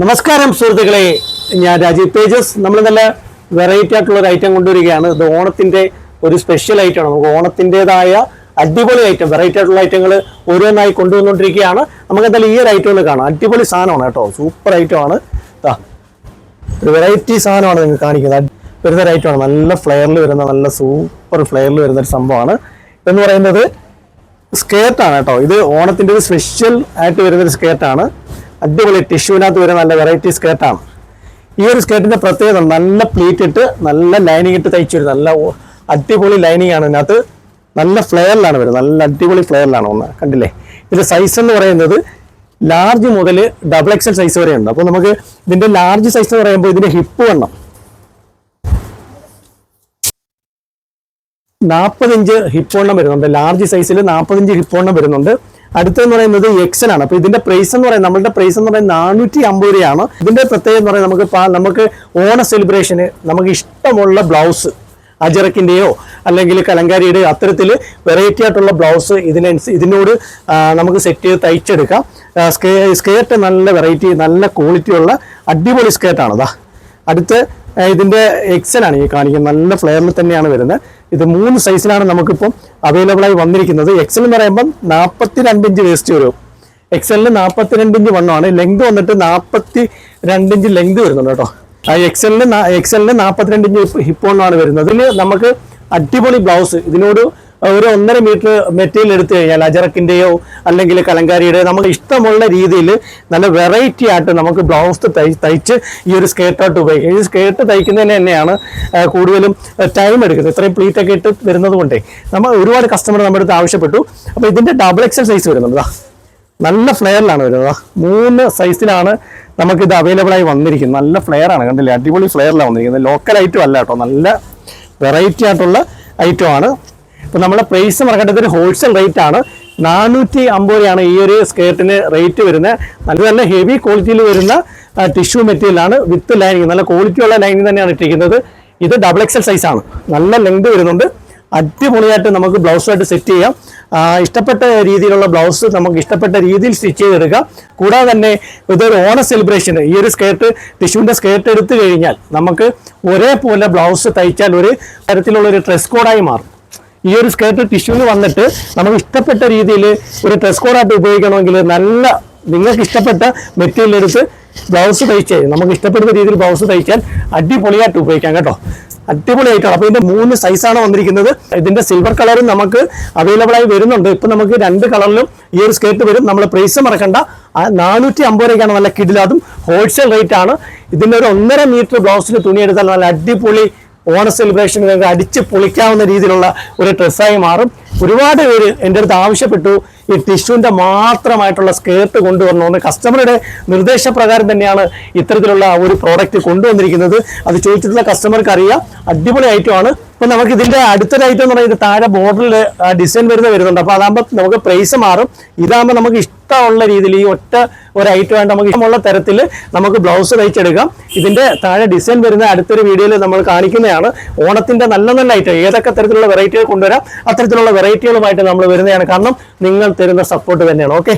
നമസ്കാരം സുഹൃത്തുക്കളെ. ഞാൻ രാജീവ് പേജസ് നമ്മൾ നല്ല വെറൈറ്റി ആയിട്ടുള്ള ഒരു ഐറ്റം കൊണ്ടുവരികയാണ്. ഇത് ഓണത്തിന്റെ ഒരു സ്പെഷ്യൽ ഐറ്റമാണ് നമുക്ക് ഓണത്തിന്റെതായ അടിപൊളി ഐറ്റം വെറൈറ്റി ആയിട്ടുള്ള ഐറ്റങ്ങൾ ഓരോന്നായി കൊണ്ടുവന്നുകൊണ്ടിരിക്കുകയാണ്. നമുക്ക് എന്തായാലും ഈ ഒരു ഐറ്റം കാണാം. അടിപൊളി സാധനമാണ് കേട്ടോ. സൂപ്പർ ഐറ്റമാണ് ഒരു വെറൈറ്റി സാധനമാണ് നിങ്ങൾക്ക് കാണിക്കുന്നത്. വരുന്ന ഒരു ഐറ്റമാണ് നല്ല ഫ്ലെയറിൽ വരുന്ന നല്ല സൂപ്പർ ഫ്ലെയറിൽ വരുന്ന ഒരു സംഭവമാണ്. എന്ന് പറയുന്നത് സ്കേർട്ടാണ് കേട്ടോ. ഇത് ഓണത്തിന്റെ ഒരു സ്പെഷ്യൽ ആയിട്ട് വരുന്നൊരു സ്കേർട്ടാണ്. അടിപൊളി ടിഷ്യൂവിനകത്ത് വരുന്ന നല്ല വെറൈറ്റി സ്കേർട്ടാണ് ഈ ഒരു സ്കേർട്ടിന്റെ പ്രത്യേകത നല്ല പ്ലീറ്റ് ഇട്ട് നല്ല ലൈനിങ് ഇട്ട് തയ്ച്ചു വരും നല്ല അടിപൊളി ലൈനിങ് ആണ് ഇതിനകത്ത്. നല്ല ഫ്ലെയറിലാണ് വരുന്നത്. നല്ല അടിപൊളി ഫ്ലെയറിലാണ് ഒന്ന് കണ്ടില്ലേ? ഇതിന്റെ സൈസ് എന്ന് പറയുന്നത് ലാർജ് മുതൽ ഡബിൾ എക്സൽ സൈസ് വരെ ഉണ്ട് അപ്പോൾ നമുക്ക് ഇതിന്റെ ലാർജ് സൈസ് എന്ന് പറയുമ്പോൾ ഇതിന്റെ ഹിപ്പ് വണ്ണം നാൽപ്പത് ഇഞ്ച് ഹിപ്പ് വണ്ണം വരുന്നുണ്ട്. ലാർജ് സൈസിൽ നാൽപ്പത് ഇഞ്ച് ഹിപ്പ് വണ്ണം വരുന്നുണ്ട്. അടുത്തെന്ന് പറയുന്നത് എക്സൽ ആണ് അപ്പൊ ഇതിന്റെ പ്രൈസ് എന്ന് പറയുന്നത് നമ്മളുടെ പ്രൈസ് എന്ന് പറയുന്നത് നാനൂറ്റി അമ്പത് രൂപയാണ്. ഇതിന്റെ പ്രത്യേകത എന്ന് പറയുന്നത് നമുക്ക് നമുക്ക് ഓണ സെലിബ്രേഷന് നമുക്ക് ഇഷ്ടമുള്ള ബ്ലൗസ് അജറക്കിന്റെയോ അല്ലെങ്കിൽ കലങ്കാരിയുടെയോ അത്തരത്തിൽ വെറൈറ്റി ആയിട്ടുള്ള ബ്ലൗസ് ഇതിനനുസരിച്ച് ഇതിനോട് നമുക്ക് സെറ്റ് ചെയ്ത് തയ്ച്ചെടുക്കാം. സ്കേ സ്കേർട്ട് നല്ല വെറൈറ്റി നല്ല ക്വാളിറ്റിയുള്ള അടിപൊളി സ്കേർട്ടാണ് അതാ അടുത്ത് ഇതിന്റെ എക്സൽ ആണ് ഈ കാണിക്കുന്നത്. നല്ല ഫ്ലെയറിൽ തന്നെയാണ് വരുന്നത്. ഇത് മൂന്ന് സൈസിലാണ് നമുക്കിപ്പം അവൈലബിൾ ആയി വന്നിരിക്കുന്നത്. എക്സൽ എന്ന് പറയുമ്പോൾ നാൽപ്പത്തി രണ്ട് ഇഞ്ച് വേസ്റ്റ് വരും. എക്സലിന് നാൽപ്പത്തി ഇഞ്ച് വണ്ണമാണ് ലെങ്ത് വന്നിട്ട് നാൽപ്പത്തി രണ്ട് ഇഞ്ച് ലെങ്ത് വരുന്നുണ്ട് കേട്ടോ. എക്സലിന് എക്സലിന് നാൽപ്പത്തിരണ്ട് ഇഞ്ച് ഹിപ്പ് വണ്ണമാണ് വരുന്നത്. ഇതിൽ നമുക്ക് അടിപൊളി ബ്ലൗസ് ഇതിനോട് ഒരു ഒന്നര മീറ്റർ മെറ്റീരിയൽ എടുത്തു കഴിഞ്ഞാൽ അജറക്കിന്റെയോ അല്ലെങ്കിൽ കലങ്കാരിയുടെയോ നമുക്ക് ഇഷ്ടമുള്ള രീതിയിൽ നല്ല വെറൈറ്റി ആയിട്ട് നമുക്ക് ബ്ലൗസ് തയ് തയ്ച്ച് ഈ ഒരു സ്കേർട്ടായിട്ട് ഉപയോഗിക്കാം. ഈ സ്കേർട്ട് തയ്ക്കുന്നതിന് തന്നെയാണ് കൂടുതലും ടൈം എടുക്കുന്നത്. ഇത്രയും പ്ലീറ്റൊക്കെ ഇട്ട് വരുന്നത് കൊണ്ടേ നമ്മൾ ഒരുപാട് കസ്റ്റമർ നമ്മുടെ അടുത്ത് ആവശ്യപ്പെട്ടു. അപ്പോൾ ഇതിന്റെ ഡബിൾ എക്സൽ സൈസ് വരുന്നുണ്ട്. നല്ല ഫ്ലെയറിലാണ് വരുന്നത് മൂന്ന് സൈസിലാണ് നമുക്കിത് അവൈലബിൾ ആയി വന്നിരിക്കുന്നത്. നല്ല ഫ്ലെയർ ആണ്. കണ്ടില്ലേ? അടിപൊളി ഫ്ലെയറിലാണ് വന്നിരിക്കുന്നത്. ലോക്കൽ ഐറ്റം അല്ല കേട്ടോ. നല്ല വെറൈറ്റി ആയിട്ടുള്ള ഐറ്റം ആണ് നമ്മുടെ പ്രൈസ് മറക്കേണ്ടത് ഒരു ഹോൾസെയിൽ റേറ്റ് ആണ്. നാനൂറ്റി അമ്പത് രൂപയാണ് ഈ ഒരു സ്കേർട്ടിന് റേറ്റ് വരുന്നത്. നല്ല നല്ല ഹെവി ക്വാളിറ്റിയിൽ വരുന്ന ടിഷ്യൂ മെറ്റീരിയലാണ് വിത്ത് ലൈനിങ് നല്ല ക്വാളിറ്റിയുള്ള ലൈനിങ് തന്നെയാണ് ഇട്ടിരിക്കുന്നത്. ഇത് ഡബിൾ എക്സൽ സൈസ് ആണ്. നല്ല ലെങ്ത് വരുന്നുണ്ട്. അടിപൊളിയായിട്ട് നമുക്ക് ബ്ലൗസായിട്ട് സെറ്റ് ചെയ്യാം. ഇഷ്ടപ്പെട്ട രീതിയിലുള്ള ബ്ലൗസ് നമുക്ക് ഇഷ്ടപ്പെട്ട രീതിയിൽ സ്റ്റിച്ച് ചെയ്തെടുക്കാം. കൂടാതെ തന്നെ ഇതൊരു ഓണ സെലിബ്രേഷന് ഈ ഒരു സ്കേർട്ട് ടിഷ്യൂവിന്റെ സ്കേർട്ട് എടുത്തു കഴിഞ്ഞാൽ നമുക്ക് ഒരേപോലെ ബ്ലൗസ് തയ്ച്ചാൽ ഒരു തരത്തിലുള്ള ഒരു ഡ്രസ് കോഡായി മാറും. ഈ ഒരു സ്കേർട്ട് ടിഷ്യൂന്ന് വന്നിട്ട് നമുക്ക് ഇഷ്ടപ്പെട്ട രീതിയിൽ ഒരു ഡ്രസ് കോഡായിട്ട് ഉപയോഗിക്കണമെങ്കിൽ നല്ല നിങ്ങൾക്ക് ഇഷ്ടപ്പെട്ട മെറ്റീരിയൽ എടുത്ത് ബ്ലൗസ് തയ്ച്ച് നമുക്ക് ഇഷ്ടപ്പെടുന്ന രീതിയിൽ ബ്ലൗസ് തയ്ച്ചാൽ അടിപൊളിയായിട്ട് ഉപയോഗിക്കാം കേട്ടോ. അടിപൊളിയായിട്ടാണ്. അപ്പോൾ ഇതിന്റെ മൂന്ന് സൈസാണ് വന്നിരിക്കുന്നത്. ഇതിന്റെ സിൽവർ കളറും നമുക്ക് അവൈലബിൾ ആയി വരുന്നുണ്ട്. ഇപ്പം നമുക്ക് രണ്ട് കളറിലും ഈ ഒരു സ്കേർട്ട് വരും. നമ്മൾ പ്രൈസ് മറക്കണ്ട. നാനൂറ്റി അമ്പത് രൂപയ്ക്കാണ് നല്ല കിടിലാതും ഹോൾസെയിൽ റേറ്റ് ആണ്. ഇതിന്റെ ഒരു ഒന്നര മീറ്റർ ബ്ലൗസിന് തുണി എടുത്താൽ നല്ല അടിപൊളി ഓണ സെലിബ്രേഷൻ നിങ്ങൾക്ക് അടിച്ച് പൊളിക്കാവുന്ന രീതിയിലുള്ള ഒരു ഡ്രസ്സായി മാറും. ഒരുപാട് പേര് എന്റെ അടുത്ത് ആവശ്യപ്പെട്ടു. ഈ ടിഷ്യൂവിന്റെ മാത്രമായിട്ടുള്ള സ്കേർട്ട് കൊണ്ടുവരണമെന്ന് കസ്റ്റമറുടെ നിർദ്ദേശപ്രകാരം തന്നെയാണ് ഇത്തരത്തിലുള്ള ഒരു പ്രോഡക്റ്റ് കൊണ്ടുവന്നിരിക്കുന്നത്. അത് ചോദിച്ചിട്ടുള്ള കസ്റ്റമർക്ക് അറിയാം. അടിപൊളി ഐറ്റമാണ് അപ്പം നമുക്ക് ഇതിന്റെ അടുത്തൊരു ഐറ്റം എന്ന് പറയുന്നത് താഴെ ബോർഡറിൽ ഡിസൈൻ വരുന്ന വരുന്നുണ്ട്. അപ്പോൾ അതാകുമ്പോൾ നമുക്ക് പ്രൈസ് മാറും. ഇതാകുമ്പോൾ നമുക്ക് ഇഷ്ടമുള്ള രീതിയിൽ ഈ ഒറ്റ ഒരു ഐറ്റം ആയിട്ട് നമുക്ക് ഇഷ്ടമുള്ള തരത്തിൽ നമുക്ക് ബ്ലൗസ് തയ്ച്ചെടുക്കാം. ഇതിന്റെ താഴെ ഡിസൈൻ വരുന്ന അടുത്തൊരു വീഡിയോയിൽ നമ്മൾ കാണിക്കുന്നതാണ്. ഓണത്തിന്റെ നല്ല നല്ല ഐറ്റം ഏതൊക്കെ തരത്തിലുള്ള വെറൈറ്റികൾ കൊണ്ടുവരാം അത്തരത്തിലുള്ള വെറൈറ്റികളുമായിട്ട് നമ്മൾ വരുന്നതാണ്. കാരണം നിങ്ങൾ തരുന്ന സപ്പോർട്ട് തന്നെയാണ് ഓക്കെ